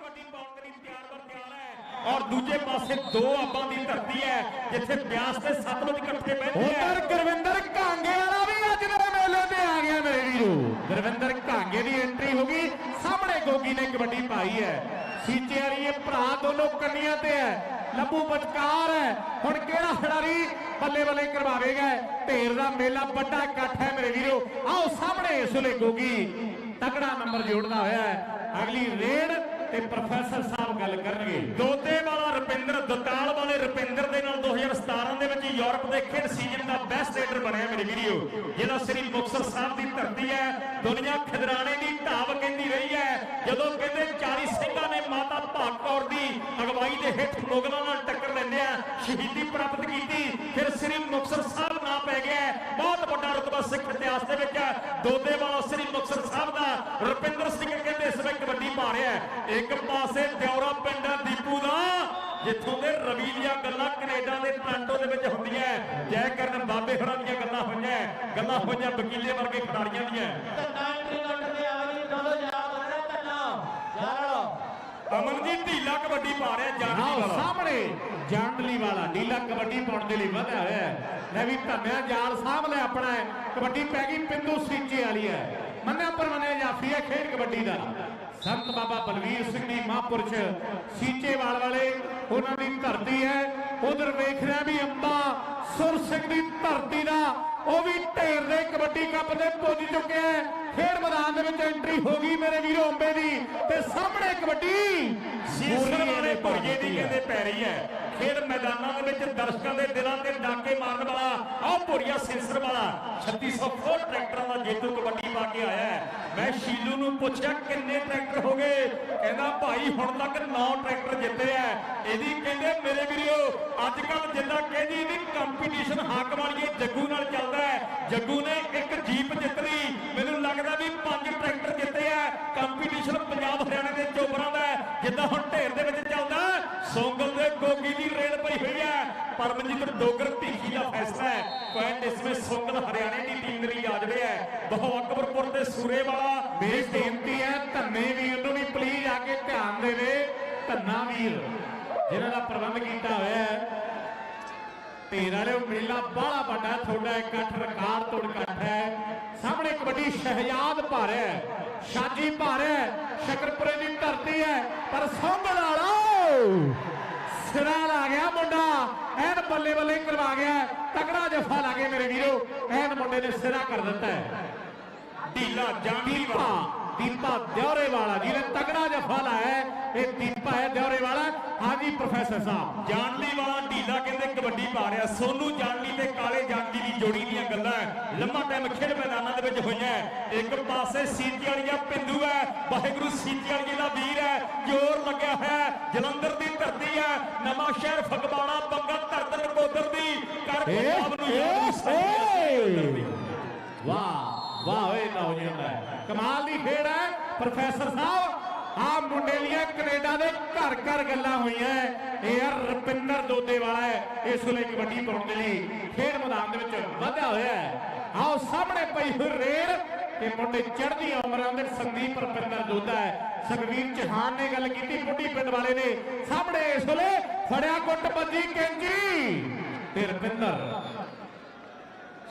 ਕਬੱਡੀ ਪਾਉਣ ਤਿਆਰ ਬਰ ਤਿਆਰ ਹੈ। ਔਰ ਦੂਜੇ ਪਾਸੇ ਦੋ ਆਬਾਂ ਦੀ ਧਰਤੀ ਹੈ, ਜਿੱਥੇ ਬਿਆਸ ਤੇ ਸਤਲੁਜ ਇਕੱਠੇ ਬਹਿੰਦੇ ਉਧਰ ਗੁਰਵਿੰਦਰ ਕਾਂਗੇ ਵਾਲਾ ਵੀ ਅੱਜ ਦੇ ਮੇਲੇ ਤੇ ਆ ਗਿਆ ਮੇਰੇ ਵੀਰੋ। ਗੁਰਵਿੰਦਰ ਕਾਂਗੇ ਦੀ ਐਂਟਰੀ ਹੋ ਗਈ। ਸਾਹਮਣੇ ਗੋਗੀ ਨੇ ਕਬੱਡੀ ਪਾਈ ਹੈ। ਸੀਚੇ ਵਾਲੀ ਇਹ ਭਰਾ ਦੋਨੋਂ ਕੰਨੀਆਂ ਤੇ ਹੈ। ਲੱਭੂ ਬਚਕਾਰ ਹੈ। ਹੁਣ ਕਿਹੜਾ ਖਿਡਾਰੀ ਬੱਲੇ ਬੱਲੇ ਕਰਵਾਵੇਗਾ? ਢੇਰ ਦਾ ਮੇਲਾ ਵੱਡਾ ਇਕੱਠ ਹੈ ਮੇਰੇ ਵੀਰੋ। ਆਓ ਸਾਹਮਣੇ ਇਸ ਵੇਲੇ ਗੋਗੀ ਤਕੜਾ ਨੰਬਰ ਜੋੜਦਾ ਹੋਇਆ ਹੈ। ਅਗਲੀ ਰੇਡ ਤੇ ਪ੍ਰੋਫੈਸਰ ਸਾਹਿਬ ਗੱਲ ਕਰਨਗੇ। ਦੋਤੇ ਵਾਲਾ ਰੁਪਿੰਦਰ, ਦਤਾਲ ਵਾਲੇ ਰੁਪਿੰਦਰ ਦੇ ਨਾਲ 2017 ਦੇ ਵਿੱਚ ਯੂਰਪ ਦੇ ਖੇਡ ਸੀਜ਼ਨ ਦਾ ਬੈਸਟ ਰੇਡਰ ਬਣਿਆ ਮੇਰੇ ਵੀਡੀਓ ਜਿਹਦਾ ਸ੍ਰੀ ਮੁਕਤਸਰ ਸਾਹਿਬ ਦੀ ਧਰਤੀ ਹੈ, ਦੁਨੀਆ ਖਿਦਰਾਣੇ ਦੀ ਢਾਬ ਕਹਿੰਦੀ ਰਹੀ ਹੈ। ਜਦੋਂ ਕਹਿੰਦੇ 40 ਸਿੰਘਾਂ ਨੇ ਮਾਤਾ ਭਾਗ ਕੌਰ ਦੀ ਅਗਵਾਈ ਦੇ ਹੇਠ ਮੁਗਲਾਂ ਨਾਲ ਟੱਕਰ ਲੈਂਦੇ ਆ, ਸ਼ਹੀਦੀ ਪ੍ਰਾਪਤ ਕੀਤੀ, ਫਿਰ ਸ੍ਰੀ ਮੁਕਤਸਰ ਸਾਹਿਬ ਨਾਂ ਪੈ ਗਿਆ। ਬਹੁਤ ਵੱਡਾ ਰਤਬਾ ਸਿੱਖ ਇਤਿਹਾਸ ਦੇ ਵਿੱਚ ਹੈ। ਦੋਦੇ ਵਾਲਾ ਸ੍ਰੀ ਮੁਕਤਸਰ ਸਾਹਿਬ ਦਾ ਰੁਪਿੰਦਰ ਸਿੰਘ ਕਹਿੰਦੇ ਇਸ ਵਿੱਚ ਕਬੱਡੀ ਪਾ ਰਿਹਾ। ਇੱਕ ਪਾਸੇ ਦਿਉਰਾ ਪਿੰਡ ਹੈ ਦੀਪੂ ਦਾ ਜਿੱਥੋਂ ਦੇ ਰਵੀ ਦੀਆਂ ਗੱਲਾਂ ਕੈਨੇਡਾ ਦੇ ਟ੍ਰਾਂਟੋ ਦੇ ਵਿੱਚ ਹੁੰਦੀਆਂ ਜੈ ਕਰਨ ਬਾਬੇ ਖੜਾ ਦੀਆਂ ਗੱਲਾਂ ਹੋਈਆਂ ਗੱਲਾਂ ਹੋਈਆਂ ਵਕੀਲੇ ਵਰਗੇ ਖਿਡਾਰੀਆਂ ਦੀਆਂ ਆ ਜੀ ਅਮਨਜੀਤ ਢੀਲਾ ਕਬੱਡੀ ਪਾ ਰਿਹਾ ਜਾਨੀ ਆਓ ਵਾਲਾ। ਸਾਹਮਣੇ। ਜਾਂਡਲੀ ਵਾਲਾ। ਨੀਲਾ ਕਬੱਡੀ ਪਾਉਣ ਦੇ ਲਈ ਵਧਿਆ ਹੋਇਆ ਹੈ। ਲੈ ਵੀ ਧੰਨਿਆ ਜਾਲ ਸਾਹਬ ਲੈ ਆਪਣਾ ਹੈ। ਕਬੱਡੀ ਪੈ ਗਈ ਪਿੰਦੂ ਸੀਚੇ ਵਾਲੀ ਹੈ। ਮੰਨਿਆ ਪਰਮਨੇ ਜਾਫੀ ਹੈ ਖੇਡ ਕਬੱਡੀ ਦਾ। ਸੰਤ ਬਾਬਾ ਬਲਵੀਰ ਸਿੰਘ ਦੀ ਮਹਾਂਪੁਰਸ਼ ਸੀਚੇਵਾਲ ਵਾਲੇ ਉਹਨਾਂ ਦੀ ਧਰਤੀ ਹੈ। ਉਧਰ ਵੇਖ ਰਿਹਾ ਵੀ ਅੰਬਾ ਸੁਰ ਸਿੰਘ ਦੀ ਧਰਤੀ ਦਾ ਉਹ ਵੀ ਢੇਰ ਦੇ ਕਬੱਡੀ ਕੱਪ ਦੇ ਪੁੱਜ ਚੁੱਕਿਆ ਹੈ। ਖੇਡ ਮੈਦਾਨ ਦੇ ਵਿੱਚ ਐਂਟਰੀ ਹੋ ਗਈ ਮੇਰੇ ਵੀਰੋ ਅੰਬੇ ਦੀ ਤੇ ਸਾਹਮਣੇ ਕਬੱਡੀ ਸੀਸਰ ਵਾਲੇ ਭੁਰਜੇ ਦੀ ਕਹਿੰਦੇ ਪੈ ਰਹੀ ਹੈ। ਖੇਡ ਮੈਦਾਨਾਂ ਦੇ ਵਿੱਚ ਦਰਸ਼ਕਾਂ ਦੇ ਦਿਲਾਂ ਤੇ ਡਾਕੇ ਮਾਰਨ ਵਾਲਾ ਆਹ ਭੁਰੀਆ ਸੀਸਰ ਵਾਲਾ 3600 ਫੁੱਟ ਟਰੈਕਟਰਾਂ ਦਾ ਜੇਤੂ ਕਬੱਡੀ ਪਾ ਕੇ ਆਇਆ ਮੈਂ ਸ਼ੀਲੂ ਨੂੰ ਪੁੱਛਿਆ, ਕਿੰਨੇ ਟਰੈਕਟਰ ਹੋ ਗਏ? ਕਹਿੰਦਾ, ਭਾਈ, ਹੁਣ ਤੱਕ 9 ਟਰੈਕਟਰ ਜਿੱਤੇ ਆ। ਇਹਦੀ ਕਹਿੰਦੇ, ਮੇਰੇ ਵੀਰੋ ਅੱਜ ਕੱਲ ਜਿੱਦਾਂ ਕਹਿੰਦੀ ਵੀ ਕੰਪੀਟੀਸ਼ਨ ਹਾਕ ਵਾਲੀ ਜੱਗੂ ਨਾਲ ਚੱਲਦਾ ਹੈ। ਜੱਗੂ ਨੇ ਇੱਕ ਜੀਪ ਜਿੱਤ ਲਈ। ਮੈਨੂੰ ਲੱਗਦਾ ਵੀ ਪੰਜ ਟਰੈਕਟਰ ਜਿੱਤੇ ਆ। ਕੰਪੀਟੀਸ਼ਨ ਪੰਜਾਬ ਹਰਿਆਣਾ ਦੇ ਚੋਬਰਾਂ ਦਾ ਜਿੱਦਾਂ ਹੁਣ ਢੇਰ ਦੇ ਵਿੱਚ ਚੱਲਦਾ ਹੈ, ਸੋਂਗਲ ਦੇ ਗੋਗੀ ਦੀ ਰੇਡ ਪਈ ਹੋਈ ਹੈ ਪਰਮਜੀਤ ਡੋਗਰ ਭੀਖੀ ਦਾ ਫੈਸਲਾ ਹੈ। ਪੁਆਇੰਟ ਇਸ ਵਿੱਚ ਸੋਂਗਲ ਹਰਿਆਣੇ ਦੀ ਟੀਮ ਲਈ ਆ ਜਿਹੜੇ ਹੈ। ਬਹੁ ਅਕਬਰਪੁਰ ਦੇ ਸੂਰੇ ਵਾਲਾ ਮੇਰੀ ਬੇਨਤੀ ਹੈ। ਧੰਨੇ ਵੀਰ ਨੂੰ ਵੀ ਪਲੀਜ਼ ਆ ਕੇ ਧਿਆਨ ਦੇਵੇ। ਧੰਨਾ ਵੀਰ, ਜਿਨ੍ਹਾਂ ਦਾ ਪ੍ਰਬੰਧ ਕੀਤਾ ਹੋਇਆ ਹੈ। ਢੇਰ ਵਾਲੇ ਮੇਲਾ ਬਾਹਲਾ ਵੱਡਾ ਤੁਹਾਡਾ ਇਕੱਠ ਰਿਕਾਰਡ ਤੋੜ ਇਕੱਠ ਹੈ। ਸਾਹਮਣੇ ਕਬੱਡੀ ਸ਼ਹਿਜਾਦ ਭਾਰ ਹੈ। ਸ਼ਾਜੀ ਭਾਰ ਹੈ। ਸ਼ਕਰਪੁਰੇ ਦੀ ਧਰਤੀ ਹੈ। ਪਰ ਸੌਂਬਲ ਵਾਲਾ ਸਿਰਾ ਲਾ ਗਿਆ ਮੁੰਡਾ। ਐਨ ਬੱਲੇ ਬੱਲੇ ਕਰਵਾ ਗਿਆ। ਤਕੜਾ ਜਫਾ ਲਾ ਕੇ ਮੇਰੇ ਵੀਰੋ, ਐਨ ਮੁੰਡੇ ਨੇ ਸਿਰਾ ਕਰ ਦਿੱਤਾ ਢੀਲਾ ਜਾਨੀ ਵਾਲਾ ਦੀਪਾ ਦਿਉਰੇ ਵਾਲਾ ਜਿਹਨੇ ਤਗੜਾ ਜਫਾ ਲਾਇਆ ਇਹ ਦੀਪਾ ਹੈ ਦਿਉਰੇ ਵਾਲਾ ਹਾਂਜੀ ਪ੍ਰੋਫੈਸਰ ਸਾਹਿਬ ਜਾਨਲੀ ਵਾਲਾ ਢੀਲਾ ਕਹਿੰਦੇ ਕਬੱਡੀ ਪਾ ਰਿਹਾ ਸੋਨੂ ਜਾਨਲੀ ਤੇ ਕਾਲੇ ਜਾਨਲੀ ਦੀ ਜੋੜੀ ਦੀਆਂ ਗੱਲਾਂ। ਲੰਮਾ ਟਾਈਮ ਖੇਡ ਮੈਦਾਨਾਂ ਦੇ ਵਿੱਚ ਹੋਈਆਂ। ਇੱਕ ਪਾਸੇ ਸੀਤੀ ਵਾਲੀਆ ਪਿੰਦੂ ਹੈ ਵਾਹਿਗੁਰੂ ਸੀਤੀ ਵਾਲੀ ਦਾ ਵੀਰ ਹੈ ਜੋਰ ਲੱਗਿਆ ਹੋਇਆ ਹੈ। ਜਲੰਧਰ ਦੀ ਧਰਤੀ ਹੈ ਨਵਾਂ ਸ਼ਹਿਰ ਫਗਵਾੜਾ ਬੰਗਾ ਧਰਤ ਨਕੋਦਰ ਦੀ ਕਰ ਪੰਜਾਬ ਨੂੰ ਯਾਦ ਓਏ ਨੌਜਵਾਨ ਕਮਾਲ ਦੀ ਖੇਡ ਹੈ। ਪ੍ਰੋਫੈਸਰ ਸਾਹਿਬ ਆ ਮੁੰਡੇ ਲੀਆਂ ਕੈਨੇਡਾ ਦੇ ਘਰ ਘਰ ਗੱਲਾਂ ਹੋਈਆਂ ਇਹ ਯਾਰ ਰਪਿੰਦਰ ਦੋਦੇ ਵਾਲਾ ਹੈ। ਇਸ ਵੇਲੇ ਕਬੱਡੀ ਪਾਉਣ ਦੇ ਲਈ ਖੇਡ ਮੈਦਾਨ ਦੇ ਵਿੱਚ ਵਧਿਆ ਹੋਇਆ ਹੈ। ਆਓ ਸਾਹਮਣੇ ਪਈ ਹੋਈ ਰੇਡ ਤੇ ਮੁੰਡੇ ਚੜ੍ਹਦੀ ਉਮਰਾਂ ਦੇ ਸੰਦੀਪ ਰਪਿੰਦਰ ਦੋਦਾ ਹੈ। ਸੁਖਵੀਰ ਚੌਹਾਨ ਨੇ ਗੱਲ ਕੀਤੀ ਮੁੱਢੀ ਪਿੰਡ ਵਾਲੇ ਨੇ। ਸਾਹਮਣੇ ਇਸ ਵੇਲੇ ਫੜਿਆ ਗੁੱਟ ਬੱਜੀ ਕੈਂਜੀ ਤੇ ਰਪਿੰਦਰ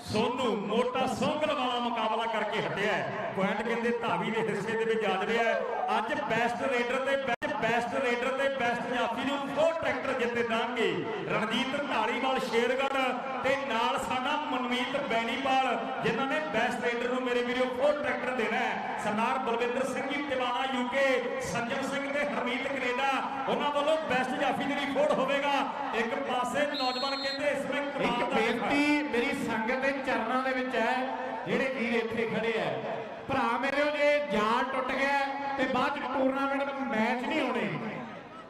ਸੋਨੂ ਮੋਟਾ ਸੋਂਗਲ ਵਾਲਾ ਮੁਕਾਬਲਾ ਕਰਕੇ ਹਟਿਆ ਪੁਆਇੰਟ ਕਹਿੰਦੇ ਧਾਵੀ ਦੇ ਹਿੱਸੇ ਦੇ ਵਿੱਚ ਆ ਰਿਹਾ ਹੈ। ਅੱਜ ਬੈਸਟ ਰੇਡਰ ਤੇ ਬੈਸਟ ਰੇਡਰ ਤੇ ਬੈਸਟ ਜਾਫੀ ਨੂੰ ਦੋ ਟਰੈਕਟਰ ਜਿੱਤੇ ਦਾਂਗੇ ਰਣਜੀਤ ਢਾਲੀਵਾਲ ਸ਼ੇਰਗੜ੍ਹ ਤੇ ਨਾਲ ਸਾਡਾ ਮਨਮੀਤ ਬੈਣੀਪਾਲ, ਜਿਨ੍ਹਾਂ ਨੇ ਬੈਸਟ ਰੇਡਰ ਨੂੰ ਮੇਰੇ ਵੀਰੋ ਫੋਰ ਟਰੈਕਟਰ ਦੇਣਾ ਹੈ ਬਲਵਿੰਦਰ ਸਿੰਘ ਜੀ ਟਿਵਾਣਾ ਯੂਕੇ ਸੰਜਮ ਸਿੰਘ ਤੇ ਹਰਮੀਤ ਕੈਨੇਡਾ ਉਹਨਾਂ ਵੱਲੋਂ ਬੈਸਟ ਜਾਫੀ ਦੇ ਫੋੜ ਹੋਵੇਗਾ। ਇੱਕ ਪਾਸੇ ਨੌਜਵਾਨ ਕਹਿੰਦੇ ਇਸ ਵਿੱਚ ਕਮਾਲ ਦਾ ਬੇਨਤੀ ਮੇਰੀ ਸੰਗਤ ਦੇ ਚਰਨਾਂ ਦੇ ਵਿੱਚ ਹੈ ਜਿਹੜੇ ਵੀਰ ਇੱਥੇ ਖੜੇ ਆ ਭਰਾ ਮੇਰੇ ਜੇ ਜਾਲ ਟੁੱਟ ਗਿਆ ਤੇ ਬਾਅਦ ਚ ਟੂਰਨਾਮੈਂਟ ਮੈਚ ਨਹੀਂ ਹੋਣੇ।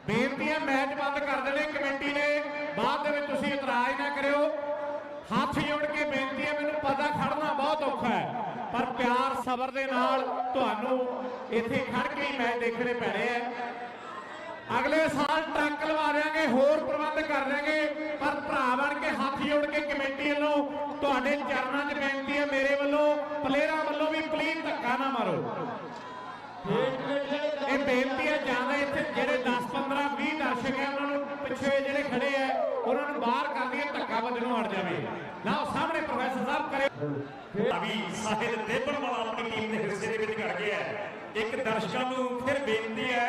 ਬੇਨਤੀ ਹੈ ਮੈਚ ਬੰਦ ਕਰ ਦੇਣੇ ਕਮੇਟੀ ਨੇ ਬਾਅਦ ਦੇ ਵਿੱਚ ਤੁਸੀਂ ਇਤਰਾਜ਼ ਨਾ ਕਰਿਓ। ਹੱਥ ਜੋੜ ਕੇ ਬੇਨਤੀ ਹੈ ਮੈਨੂੰ ਪਤਾ ਖੜਨਾ ਬਹੁਤ ਔਖਾ ਹੈ। ਪਰ ਪਿਆਰ ਸਬਰ ਦੇ ਨਾਲ ਤੁਹਾਨੂੰ ਇੱਥੇ ਖੜ ਕੇ ਹੀ ਮੈਚ ਦੇਖਣੇ ਪੈਣੇ ਆ। ਅਗਲੇ ਸਾਲ ਟਰੱਕ ਲਵਾ ਦਿਆਂਗੇ, ਹੋਰ ਪ੍ਰਬੰਧ ਕਰ ਦਿਆਂਗੇ, ਪਰ ਭਰਾ ਬਣ ਕੇ ਹੱਥ ਜੋੜ ਕੇ ਕਮੇਟੀ ਵੱਲੋਂ ਤੁਹਾਡੇ ਚਰਨਾਂ 'ਚ ਬੇਨਤੀ ਹੈ ਮੇਰੇ ਵੱਲੋਂ, ਪਲੇਅਰਾਂ ਵੱਲੋਂ ਵੀ ਪਲੀਜ਼ ਧੱਕਾ ਨਾ ਮਾਰੋ। ਇਹ ਬੇਨਤੀ ਹੈ ਜ਼ਿਆਦਾ ਇੱਥੇ ਜਿਹੜੇ 10 15 20 ਦਰਸ਼ਕ ਹੈ ਉਹਨਾਂ ਨੂੰ ਪਿੱਛੇ ਜਿਹੜੇ ਖੜੇ ਆ ਉਹਨਾਂ ਨੂੰ ਬਾਹਰ ਕਰ ਦਈਏ ਧੱਕਾ ਵੱਜਣੋਂ ਹਟ ਜਾਵੇ। ਲਓ ਸਾਹਮਣੇ ਪ੍ਰੋਫੈਸਰ ਸਾਹਿਬ ਕਰੇ। ਅਭੀ ਸਾਹਿਲ ਦੇਵਣ ਵਾਲਾ ਆਪਣੀ ਟੀਮ ਦੇ ਹਿੱਸੇ ਦੇ ਵਿੱਚ ਕਰ ਗਿਆ ਇੱਕ ਦਰਸ਼ਕਾਂ ਨੂੰ ਫਿਰ ਬੇਨਤੀ ਹੈ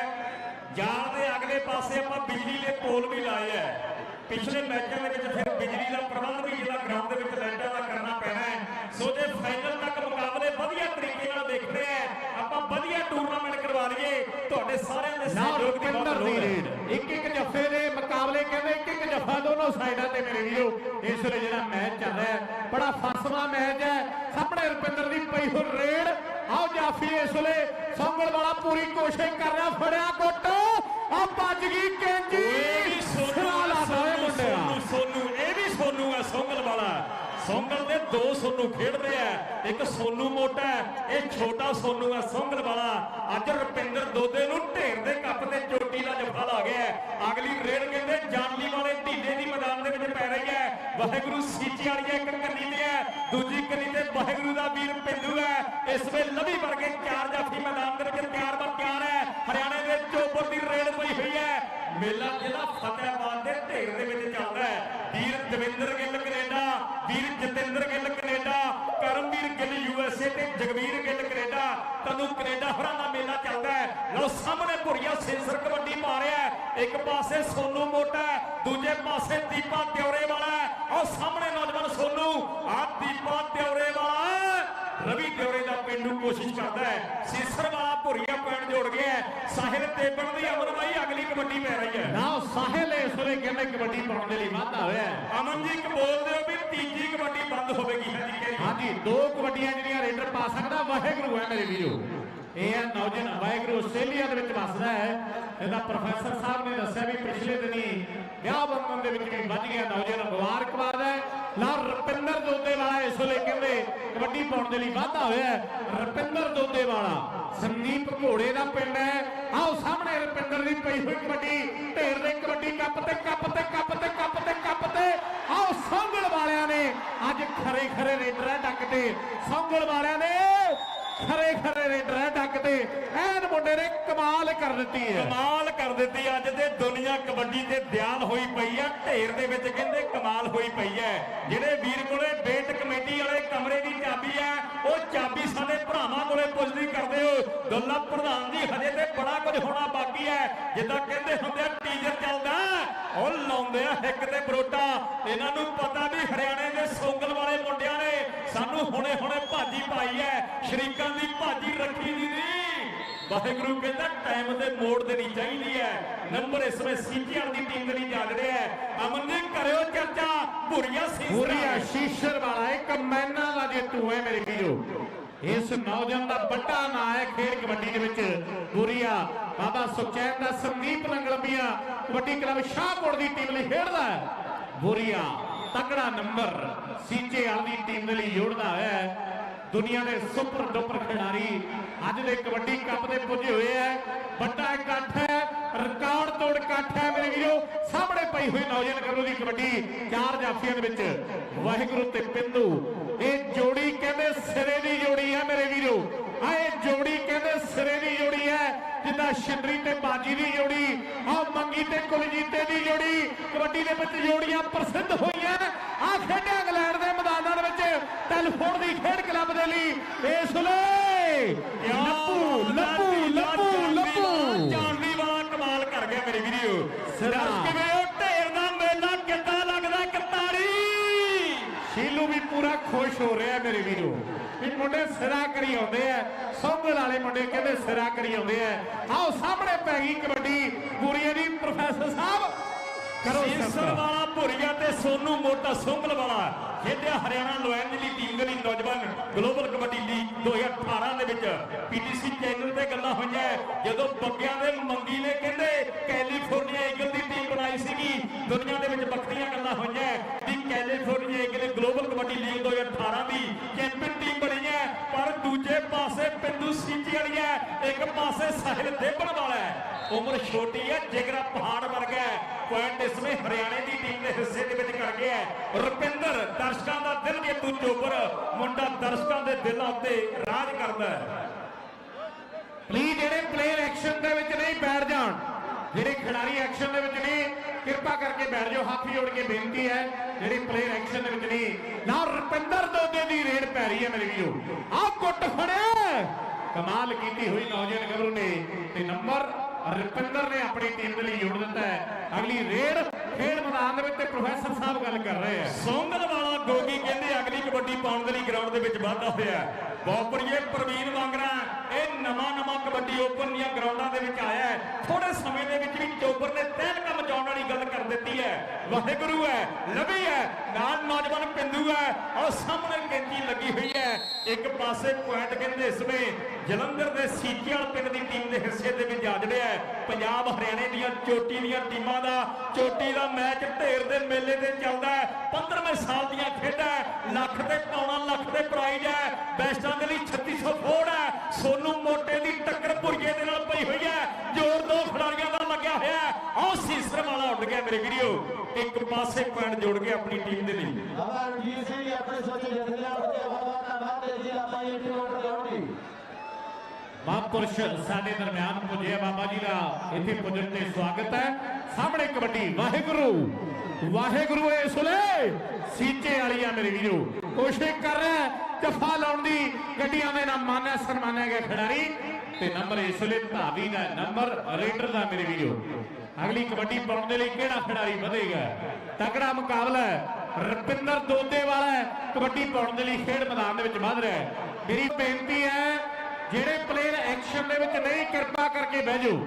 ਜਾਲ ਦੇ ਅਗਲੇ ਪਾਸੇ ਆਪਾਂ ਬਿਜਲੀ ਦੇ ਪੋਲ ਵੀ ਲਾਏ ਹੈ। ਪਿਛਲੇ ਮੈਚਾਂ ਦੇ ਵਿੱਚ ਫਿਰ ਬਿਜਲੀ ਦਾ ਪ੍ਰਬੰਧ ਵੀ ਜਿਹੜਾ ਗਰਾਊਂਡ ਦੇ ਵਿੱਚ ਲਾਈਟਾਂ ਦਾ ਕਰਨਾ ਪੈਣਾ ਹੈ। ਸੋ ਜੇ ਫਾਈਨਲ ਤੱਕ ਮੁਕਾਬਲੇ ਵਧੀਆ ਤਰੀਕੇ ਨਾਲ ਦੇਖਣੇ ਹੈ ਆਪਾਂ ਵਧੀਆ ਟੂਰਨਾਮੈਂਟ ਕਰਵਾ ਲਈਏ। ਤੁਹਾਡੇ ਸਾਰਿਆਂ ਦੇ ਸਹਿਯੋਗ ਦੀ ਬਹੁਤ ਲੋੜ ਹੈ। ਇੱਕ ਇੱਕ ਜੱਫੇ ਦੇ ਮੁਕਾਬਲੇ ਕਹਿੰਦੇ ਇੱਕ ਇੱਕ ਜੱਫਾ ਦੋਨੋਂ ਸਾਈਡਾਂ ਤੇ ਮੇਰੇ ਵੀਰੋ। ਇਸ ਵੇਲੇ ਜਿਹੜਾ ਮੈਚ ਚੱਲ ਰਿਹਾ ਹੈ ਬੜਾ ਫਸਵਾ ਮੈਚ ਹੈ। ਸਾਹਮਣੇ ਰੁਪਿੰਦਰ ਦੀ ਪਈ ਹੋ ਰੇਡ। ਆਓ ਜਾਫੀ ਇਸ ਵੇਲੇ ਸੰਗਲ ਵਾਲਾ ਪੂਰੀ ਕੋਸ਼ਿਸ਼ ਕਰ ਰਿਹਾ ਫੜਿਆ ਗੁੱਟ ਆ ਭੱਜ ਗਈ ਕੈਂਜੀ। ਇਹ ਵੀ ਸੋਨੂ ਇਹ ਵੀ ਹੈ ਸੋਂਗਲ ਵਾਲਾ। ਸੋਂਗਲ ਦੇ ਦੋ ਸੋਨੂ ਖੇਡਦੇ ਹੈ ਇੱਕ ਸੋਨੂ ਮੋਟਾ ਹੈ, ਇਹ ਛੋਟਾ ਸੋਨੂ ਹੈ ਸੋਂਗਲ ਵਾਲਾ। ਅੱਜ ਰੁਪਿੰਦਰ ਦੋਦੇ ਨੂੰ ਢੇਰ ਦੇ ਕੱਪ ਤੇ ਚੋਟੀ ਦਾ ਜਫਾ ਲਾ ਗਿਆ ਅਗਲੀ ਰੇਡ ਕਹਿੰਦੇ ਜਾਨਲੀ ਵਾਲੇ ਢੀਲੇ ਦੀ ਮੈਦਾਨ ਦੇ ਵਿੱਚ ਪੈ ਰਹੀ ਹੈ। ਵਾਹਿਗੁਰੂ ਸੀਚੀ ਵਾਲੀ ਇੱਕ ਕੰਨੀ ਤੇ ਹੈ ਦੂਜੀ ਕੰਨੀ ਤੇ ਵਾਹਿਗੁਰੂ ਦਾ ਵੀਰ ਪਿੰਡੂ ਹੈ। ਇਸ ਵੇ ਲਵੀ ਵਰਗੇ ਚਾਰ ਜਾਫੀ ਮੈਦਾਨ ਦੇ ਵਿੱਚ ਤਿਆਰ ਬਰ ਤਿਆਰ ਹੈ। ਹਰਿਆਣੇ ਦੇ ਚੋਪਰ ਦੀ ਰੇਡ ਪਈ ਹੋਈ ਹੈ। ਮੇਲਾ ਜ਼ਿਲ੍ਹਾ ਫਤਿਹਾਬਾਦ ਦੇ ਢੇਰ ਦੇ ਵਿੱਚ ਚੱਲਦਾ ਹੈ। ਵੀਰ ਦਵਿੰਦਰ ਗਿੱਲ ਵੀਰ ਜਤਿੰਦਰ ਗਿੱਲ ਕੈਨੇਡਾ ਕਰਮਵੀਰ ਗਿੱਲ ਯੂਐਸਏ ਤੇ ਜਗਵੀਰ ਗਿੱਲ ਕੈਨੇਡਾ ਤਨੂੰ ਕੈਨੇਡਾ ਹਰਾਂ ਦਾ ਮੇਲਾ ਚੱਲਦਾ ਹੈ ਲਓ ਸਾਹਮਣੇ ਭੁਰੀਆ ਸੇਸਰ ਕਬੱਡੀ ਮਾਰਿਆ ਹੈ। ਇੱਕ ਪਾਸੇ ਸੋਨੂ ਮੋਟਾ ਦੂਜੇ ਪਾਸੇ ਦੀਪਾ ਤਿਉਰੇ ਵਾਲਾ। ਆਹ ਸਾਹਮਣੇ ਨੌਜਵਾਨ ਸੋਨੂ ਆ ਦੀਪਾ ਤਿਉਰੇ ਵਾਲਾ। ਰਵੀ ਦਿਉਰੇ ਦਾ ਪਿੰਡੂ ਕੋਸ਼ਿਸ਼ ਕਰਦਾ ਹੈ ਸੀਸਰ ਵਾਲਾ ਭੁਰੀਆ ਪੁਆਇੰਟ ਜੋੜ ਗਿਆ। ਸਾਹਿਲ ਤੇਬਣ ਦੀ ਅਮਨਵਾਈ ਅਗਲੀ ਕਬੱਡੀ ਪੈ ਰਹੀ ਹੈ ਨਾ ਸਾਹਿਲ ਇਸ ਵੇਲੇ ਕਹਿੰਦੇ ਕਬੱਡੀ ਪਾਉਣ ਦੇ ਲਈ ਵਾਧਾ ਹੋਇਆ ਹੈ ਅਮਨ ਜੀ ਇੱਕ ਕਬੱਡੀ ਬੰਦ ਹੋਵੇਗੀ, ਹਾਂਜੀ, ਕਹਿ ਹਾਂਜੀ, ਦੋ ਕਬੱਡੀਆਂ ਜਿਹੜੀਆਂ ਰੇਡਰ ਪਾ ਸਕਦਾ, ਵਾਹਿਗੁਰੂ ਹੈ ਮੇਰੇ ਵੀਰੋ। ਇਹ ਹੈ ਨੌਜਵਾਨ ਵਾਹਿਗੁਰੂ ਆਸਟ੍ਰੇਲੀਆ ਦੇ ਵਿੱਚ ਵੱਸਦਾ ਹੈ। ਇਹਦਾ ਪ੍ਰੋਫੈਸਰ ਸਾਹਿਬ ਨੇ ਦੱਸਿਆ ਵੀ ਪਿਛਲੇ ਦਿਨੀ ਵਿਆਹ ਬੰਧਨ ਦੇ ਵਿੱਚ ਵੀ ਵੱਜ ਗਿਆ ਨੌਜਵਾਨ ਮੁਬਾਰਕਬਾਦ ਹੈ। ਲਾ ਰੁਪਿੰਦਰ ਦੋਦੇ ਇਸ ਵੇਲੇ ਕਹਿੰਦੇ ਕਬੱਡੀ ਪਾਉਣ ਦੇ ਲਈ ਵਾਧਾ ਹੋਇਆ ਹੈ। ਰੁਪਿੰਦਰ ਦੋਦੇ ਵਾਲਾ ਸੰਦੀਪ ਘੋੜੇ ਦਾ ਪਿੰਡ ਹੈ। ਆਓ ਸਾਹਮਣੇ ਰੁਪਿੰਦਰ ਦੀ ਪਈ ਹੋਈ ਕਬੱਡੀ। ਢੇਰ ਦੇ ਕਬੱਡੀ ਕੱਪ ਤੇ ਕੱਪ ਤੇ ਕੱਪ ਤੇ ਕੱਪ ਤੇ ਕੱਪ ਤੇ ਆਓ ਸੰਗਲ ਵਾਲਿਆਂ ਨੇ ਅੱਜ ਖਰੇ ਖਰੇ ਰੇਡਰ ਡੱਕ ਤੇ ਸੰਗਲ ਵਾਲਿਆਂ ਨੇ ਖਰੇ ਖਰੇ ਰੇਡਰ ਡੱਕ ਤੇ। ਐਨ ਮੁੰਡੇ ਨੇ ਕਮਾਲ ਕਰ ਦਿੱਤੀ ਹੈ। ਕਮਾਲ ਕਰ ਦਿੱਤੀ ਅੱਜ ਦੇ ਦੁਨੀਆ ਕਬੱਡੀ ਤੇ ਦਿਆਲ ਹੋਈ ਪਈ ਆ। ਢੇਰ ਦੇ ਵਿੱਚ ਕਹਿੰਦੇ ਕਮਾਲ ਹੋਈ ਪਈ ਹੈ। ਜਿਹੜੇ ਵੀਰ ਕੋਲੇ ਬੇਟ ਕਮੇਟੀ ਵਾਲੇ ਕਮਰੇ ਦੀ ਚਾਬੀ ਹੈ, ਉਹ ਚਾਬੀ ਸਾਡੇ ਭਰਾਵਾਂ ਕੋਲੇ ਪੁੱਜਦੀ ਕਰਦੇ। ਹੋ ਦੁੱਲਾ ਪ੍ਰਧਾਨ ਜੀ ਹਜੇ ਤੇ ਬੜਾ ਕੁਝ ਹੋਣਾ ਬਾਕੀ ਹੈ। ਜਿੱਦਾਂ ਕਹਿੰਦੇ ਹੁੰਦੇ ਆ ਟੀਜ਼ਰ ਚੱਲਦਾ, ਉਹ ਲਾਉਂਦੇ ਆ ਹਿੱਕ ਤੇ ਬਰੋਟਾ। ਇਹਨਾਂ ਨੂੰ ਪਤਾ ਵੀ ਹਰਿਆਣੇ ਦੇ ਸੋਗਲ ਵਾਲੇ ਮੁੰਡਿਆਂ ਹੁਣੇ ਹੁਣੇ ਭਾਜੀ ਪਾਈ ਹੈ ਸ਼ਰੀਕਾਂ ਦੀ ਭਾਜੀ ਰੱਖੀ ਦੀ। ਨਹੀਂ ਵਾਹਿਗੁਰੂ ਕਹਿੰਦਾ ਟਾਈਮ ਤੇ ਮੋੜ ਦੇਣੀ ਚਾਹੀਦੀ ਹੈ ਨੰਬਰ ਇਸ ਵੇ ਸੀਪੀਆਰ ਦੀ ਟੀਮ ਦੇ ਲਈ ਰਿਹਾ ਹੈ ਅਮਨ ਜੀ ਕਰਿਓ ਚਰਚਾ। ਭੁਰੀਆ ਸੀਸਰਾ ਸ਼ੀਸ਼ਰ ਵਾਲਾ ਇੱਕ ਮੈਨਾ ਦਾ ਜੇਤੂ ਹੈ ਮੇਰੇ ਵੀਰੋ। ਇਸ ਨੌਜਵਾਨ ਦਾ ਵੱਡਾ ਨਾਂ ਹੈ ਖੇਡ ਕਬੱਡੀ ਦੇ ਵਿੱਚ। ਬੁਰੀਆ ਬਾਬਾ ਸੁਖਚੈਨ ਦਾ ਸੰਦੀਪ ਲੰਗਲੰਬੀਆਂ ਕਬੱਡੀ ਕਲੱਬ ਸ਼ਾਹਕੋਟ ਦੀ ਟੀਮ ਲਈ ਖੇਡਦਾ ਹੈ ਬੁਰੀਆ ਤਕੜਾ ਨੰਬਰ ਸੀਚੇ ਵਾਲੀ ਟੀਮ ਦੇ ਲਈ ਜੋੜਦਾ ਹੈ। ਦੁਨੀਆ ਦੇ ਸੁਪਰ ਡੁਪਰ ਖਿਡਾਰੀ ਅੱਜ ਦੇ ਕਬੱਡੀ ਕੱਪ ਦੇ ਪੁੱਜੇ ਹੋਏ ਹੈ ਵੱਡਾ ਇਕੱਠ ਹੈ, ਰਿਕਾਰਡ ਤੋੜ ਇਕੱਠ ਹੈ ਮੇਰੇ ਵੀਰੋ। ਸਾਹਮਣੇ ਪਈ ਹੋਈ ਨੌਜਵਾਨ ਗੱਭਰੂ ਦੀ ਕਬੱਡੀ ਚਾਰ ਜਾਫੀਆਂ ਦੇ ਵਿੱਚ। ਵਾਹਿਗੁਰੂ ਤੇ ਪਿੰਦੂ ਇਹ ਜੋੜੀ ਕਹਿੰਦੇ ਸਿਰੇ ਦੀ ਜੋੜੀ ਹੈ ਮੇਰੇ ਵੀਰੋ। ਆ ਇਹ ਜੋੜੀ ਕਹਿੰਦੇ ਸਿਰੇ ਦੀ ਜੋੜੀ ਹੈ, ਜਿੱਦਾਂ ਸ਼ਿੰਦਰੀ ਤੇ ਬਾਜੀ ਦੀ ਜੋੜੀ ਆ ਮੰਗੀ ਤੇ ਕੁਲਜੀਤੇ ਦੀ ਜੋੜੀ। ਕਬੱਡੀ ਦੇ ਵਿੱਚ ਜੋੜੀਆਂ ਪ੍ਰਸਿੱਧ ਹੋਈ ਆ ਖੇਡਿਆ ਇੰਗਲੈਂਡ ਦੇ ਮੈਦਾਨਾਂ ਦੇ ਵਿੱਚ ਟੈਲੀਫੋਨ ਦੀ ਖੇਡ ਕਲੱਬ ਦੇ ਲਈ ਇਸ ਲਈ ਲੱਪੂ ਲੱਪੂ ਲੱਪੂ ਲੱਪੂ ਜਾਨਵੀ ਵਾਲਾ ਕਮਾਲ ਕਰ ਗਿਆ ਮੇਰੇ ਵੀਡੀਓ ਸਿਰਾ। ਕਿਵੇਂ ਉਹ ਢੇਰ ਦਾ ਮੇਲਾ ਕਿੱਦਾਂ ਲੱਗਦਾ ਕਤਾਰੀ। ਸ਼ੀਲੂ ਵੀ ਪੂਰਾ ਖੁਸ਼ ਹੋ ਰਿਹਾ ਮੇਰੇ ਵੀਰੋ। ਵੀ ਮੁੰਡੇ ਸਿਰਾ ਕਰੀ ਆਉਂਦੇ ਆ। ਸੌਂਗਲ ਵਾਲੇ ਮੁੰਡੇ ਕਹਿੰਦੇ ਸਿਰਾ ਕਰੀ ਆਉਂਦੇ ਆ। ਆਓ ਸਾਹਮਣੇ ਪੈ ਗਈ ਕਬੱਡੀ। ਪੂਰੀਏ ਦੀ ਪ੍ਰੋਫੈਸਰ ਸਾਹਿਬ ਕਰੋ ਸੀਸਰ ਵਾਲਾ ਭੁਰੀਆ ਤੇ ਸੋਨੂ ਮੋਟਾ ਸੋਂਗਲ ਵਾਲਾ। ਖੇਡਿਆ ਹਰਿਆਣਾ ਲੋਇਨਲੀ ਟੀਮ ਦੇ ਲਈ ਨੌਜਵਾਨ ਗਲੋਬਲ ਕਬੱਡੀ ਲੀਗ 2018 ਦੇ ਵਿੱਚ। ਪੀਟੀਸੀ ਚੈਨਲ ਤੇ ਗੱਲਾਂ ਹੋਈਆਂ। ਜਦੋਂ ਬੱਗਿਆਂ ਦੇ ਮੰਗੀ ਨੇ ਕਹਿੰਦੇ ਕੈਲੀਫੋਰਨੀਆ ਈਗਲ ਦੀ ਟੀਮ ਬਣਾਈ ਸੀਗੀ। ਦੁਨੀਆ ਦੇ ਵਿੱਚ ਵੱਖਰੀਆਂ ਗੱਲਾਂ ਹੋਈਆਂ। ਵੀ California eagle global kabaddi league 2018 ਦੀ ਚੈਂਪੀਅਨ ਟੀਮ ਬਣੀ ਹੈ। ਪਰ ਦੂਜੇ ਪਾਸੇ ਪਿੰਡੂ ਸੀਚੀ ਵਾਲੀ ਹੈ ਇੱਕ ਪਾਸੇ ਸਾਹਿਲ ਦੇਵਣ ਵਾਲਾ ਹੈ। ਉਮਰ ਛੋਟੀ ਹੈ ਜਿਗਰਾ ਪਹਾੜ ਵਰਗਾ ਹੈ ਪੁਆਇੰਟ ਇਸਵੇਂ ਹਰਿਆਣੇ ਦੀ ਟੀਮ ਦੇ ਹਿੱਸੇ ਦੇ ਵਿੱਚ ਕਰ ਗਿਆ ਹੈ। ਰੁਪਿੰਦਰ, ਦਰਸ਼ਕਾਂ ਦਾ ਦਿਲ ਜੇਤੂ ਚੋਬਰ ਮੁੰਡਾ ਦਰਸ਼ਕਾਂ ਦੇ ਦਿਲਾਂ ਉੱਤੇ ਰਾਜ ਕਰਦਾ ਹੈ। ਪਲੀਜ਼ ਜਿਹੜੇ ਪਲੇਅਰ ਐਕਸ਼ਨ ਦੇ ਵਿੱਚ ਖਿਡਾਰੀ ਐਕਸ਼ਨ ਦੇ ਵਿੱਚ ਨਹੀਂ, ਕਿਰਪਾ ਕਰਕੇ ਬੈਠ ਜਾਓ, ਹੱਥ ਜੋੜ ਕੇ ਬੇਨਤੀ ਹੈ, ਜਿਹੜੇ ਪਲੇਅਰ ਐਕਸ਼ਨ ਦੇ ਵਿੱਚ ਨਹੀਂ, ਨਾ ਰੁਪਿੰਦਰ ਦੋਦੇ ਦੀ ਰੇਡ ਪੈ ਰਹੀ ਹੈ ਮੇਰੇ ਵੀਰੋ। ਆਹ ਕੁੱਟ ਫੜਿਆ। ਕਮਾਲ ਕੀਤੀ ਹੋਈ ਨੌਜਵਾਨ ਗੱਭਰੂ ਨੇ ਤੇ ਨੰਬਰ ਰੁਪਿੰਦਰ ਨੇ ਆਪਣੀ ਟੀਮ ਦੇ ਲਈ ਜੋੜ ਦਿੱਤਾ ਹੈ ਅਗਲੀ ਰੇਡ ਖੇਡ ਮੈਦਾਨ ਦੇ ਵਿੱਚ ਤੇ ਪ੍ਰੋਫੈਸਰ ਸਾਹਿਬ ਗੱਲ ਕਰ ਰਹੇ ਆ ਸੌਂਗਲ ਵਾਲਾ ਗੋਗੀ ਕਹਿੰਦੇ ਅਗਲੀ ਕਬੱਡੀ ਪਾਉਣ ਦੇ ਲਈ ਗਰਾਊਂਡ ਦੇ ਵਿੱਚ ਵਾਧਾ ਹੋਇਆ ਹੈ। ਪ੍ਰਵੀਨ ਵਾਂਗਰਾ ਇਹ ਨਵਾਂ ਨਵਾਂ ਕਬੱਡੀ ਓਪਨ ਦੀਆਂ ਗਰਾਊਂਡਾਂ ਦੇ ਵਿੱਚ ਆਇਆ ਹੈ। ਥੋੜੇ ਸਮੇਂ ਦੇ ਵਿੱਚ ਵੀ ਚੋਬਰ ਨੇ ਤਹਿਲਕਾ ਮਚਾਉਣ ਵਾਲੀ ਗੱਲ ਕਰ ਦਿੱਤੀ ਹੈ। ਵਾਹਿਗੁਰੂ ਹੈ ਲਵੀ ਹੈ, ਨਾਲ ਨੌਜਵਾਨ ਪਿੰਦੂ ਹੈ ਔਰ ਸਾਹਮਣੇ ਕੈਂਚੀ ਲੱਗੀ ਹੋਈ ਹੈ। ਇੱਕ ਪਾਸੇ ਪੁਆਇੰਟ ਕਹਿੰਦੇ ਇਸ ਵੇ ਜਲੰਧਰ ਦੇ ਸੀਚੇਵਾਲ ਪਿੰਡ ਦੀ ਟੀਮ ਦੇ ਹਿੱਸੇ ਦੇ ਵਿੱਚ ਆ ਜੜਿਆ ਪੰਜਾਬ ਹਰਿਆਣੇ ਦੀਆਂ ਚੋਟੀ ਦੀਆਂ ਟੀਮਾਂ ਦਾ, ਚੋਟੀ ਦਾ ਮੈਚ ਢੇਰ ਦੇ ਮੇਲੇ ਤੇ ਚੱਲਦਾ ਹੈ। 15ਵੇਂ ਸਾਲ ਦੀਆਂ ਖੇਡਾਂ ਲੱਖ ਤੇ ਪੌਣਾ ਲੱਖ ਦੇ ਪ੍ਰਾਈਜ਼ ਹੈ। ਬੈਸਟਾਂ ਦੇ ਲਈ 3600 ਫੋੜ ਹੈ। ਸੋਨੂ ਮੋਟੇ ਦੀ ਟੱਕਰ ਭੁਰੀਏ ਦੇ ਨਾਲ ਪਈ ਹੋਈ ਹੈ। ਜੋਰ ਦੋ ਖਿਡਾਰੀਆਂ ਦਾ ਲੱਗਿਆ ਹੋਇਆ ਆਹ ਸੀਸਰ ਵਾਲਾ ਉੱਡ ਗਿਆ ਮੇਰੇ ਵੀਡੀਓ ਇੱਕ ਪਾਸੇ ਪੁਆਇੰਟ ਜੋੜ ਕੇ ਆਪਣੀ ਟੀਮ ਦੇ ਲਈ। ਬਾਬਾ ਰਣਜੀਤ ਸਿੰਘ ਆਪਣੇ ਸੋਚੇ ਜਿੱਤ ਲਿਆ ਬੱਚੇ ਬਹੁਤ ਧੰਨਵਾਦ ਜੀ ਆਪਾਂ ਇਹ ਟੀਮ ਆਰਡਰ ਮਹਾਂਪੁਰਸ਼ ਸਾਡੇ ਦਰਮਿਆਨ ਪੁੱਜਿਆ ਬਾਬਾ ਜੀ ਦਾ। ਇੱਥੇ ਪੁੱਜਣ ਤੇ ਸਵਾਗਤ ਹੈ। ਸਾਹਮਣੇ ਕਬੱਡੀ, ਵਾਹਿਗੁਰੂ। ਵਾਹਿਗੁਰੂ ਇਸ ਵੇਲੇ ਸੀਚੇ ਵਾਲੀ ਆ ਮੇਰੇ ਵੀਰੋ। ਕੋਸ਼ਿਸ਼ ਕਰ ਰਿਹਾ ਜਫਾ ਲਾਉਣ ਦੀ ਗੱਡੀਆਂ ਦੇ ਨਾਲ ਮਾਨਿਆ ਸਨਮਾਨਿਆ ਗਿਆ ਖਿਡਾਰੀ। ਤੇ ਨੰਬਰ ਇਸ ਵੇਲੇ ਧਾਵੀ ਦਾ ਨੰਬਰ ਰੇਡਰ ਦਾ ਮੇਰੇ ਵੀਰੋ। ਅਗਲੀ ਕਬੱਡੀ ਪਾਉਣ ਦੇ ਲਈ ਕਿਹੜਾ ਖਿਡਾਰੀ ਵਧੇਗਾ? ਤਕੜਾ ਮੁਕਾਬਲਾ ਹੈ। ਰਪਿੰਦਰ ਦੋਦੇ ਵਾਲਾ ਕਬੱਡੀ ਪਾਉਣ ਦੇ ਲਈ ਖੇਡ ਮੈਦਾਨ ਦੇ ਵਿੱਚ ਵੱਧ ਰਿਹਾ ਹੈ। ਮੇਰੀ ਬੇਨਤੀ ਹੈ ਜਿਹੜੇ ਪਲੇਅਰ ਐਕਸ਼ਨ ਦੇ ਵਿੱਚ ਨਹੀਂ, ਕਿਰਪਾ ਕਰਕੇ ਬਹਿ ਜਾਓ।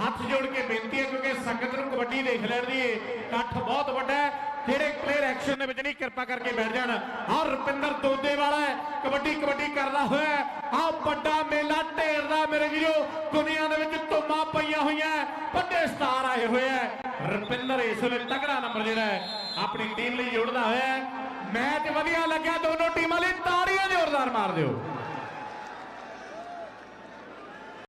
ਹੱਥ ਜੋੜ ਕੇ ਬੇਨਤੀ ਹੈ, ਕਿਉਂਕਿ ਸੰਗਤ ਨੂੰ ਕਬੱਡੀ ਦੇਖ ਲੈਣ ਦੀ ਇਕੱਠ ਬਹੁਤ ਵੱਡਾ ਹੈ। ਜਿਹੜੇ ਪਲੇਅਰ ਐਕਸ਼ਨ ਦੇ ਵਿੱਚ ਨਹੀਂ, ਕਿਰਪਾ ਕਰਕੇ ਬੈਠ ਜਾਣ। ਆਹ ਰੁਪਿੰਦਰ ਦੋਦੇ ਵਾਲਾ ਕਬੱਡੀ ਕਬੱਡੀ ਕਰਦਾ ਹੋਇਆ ਆਹ ਵੱਡਾ ਮੇਲਾ ਢੇਰ ਦਾ ਮੇਰੇ ਵੀਰੋ, ਦੁਨੀਆ ਦੇ ਵਿੱਚ ਧੁੰਮਾਂ ਪਈਆਂ ਹੋਈਆਂ ਵੱਡੇ ਸਟਾਰ ਆਏ ਹੋਏ ਹੈ। ਰੁਪਿੰਦਰ ਇਸ ਵੇਲੇ ਤਗੜਾ ਨੰਬਰ ਜਿਹੜਾ ਹੈ, ਆਪਣੀ ਟੀਮ ਲਈ ਜੋੜਦਾ ਹੋਇਆ ਮੈਚ ਵਧੀਆ ਲੱਗਿਆ, ਦੋਨੋਂ ਟੀਮਾਂ ਲਈ ਤਾੜੀਆਂ ਜ਼ੋਰਦਾਰ ਮਾਰ ਦਿਓ।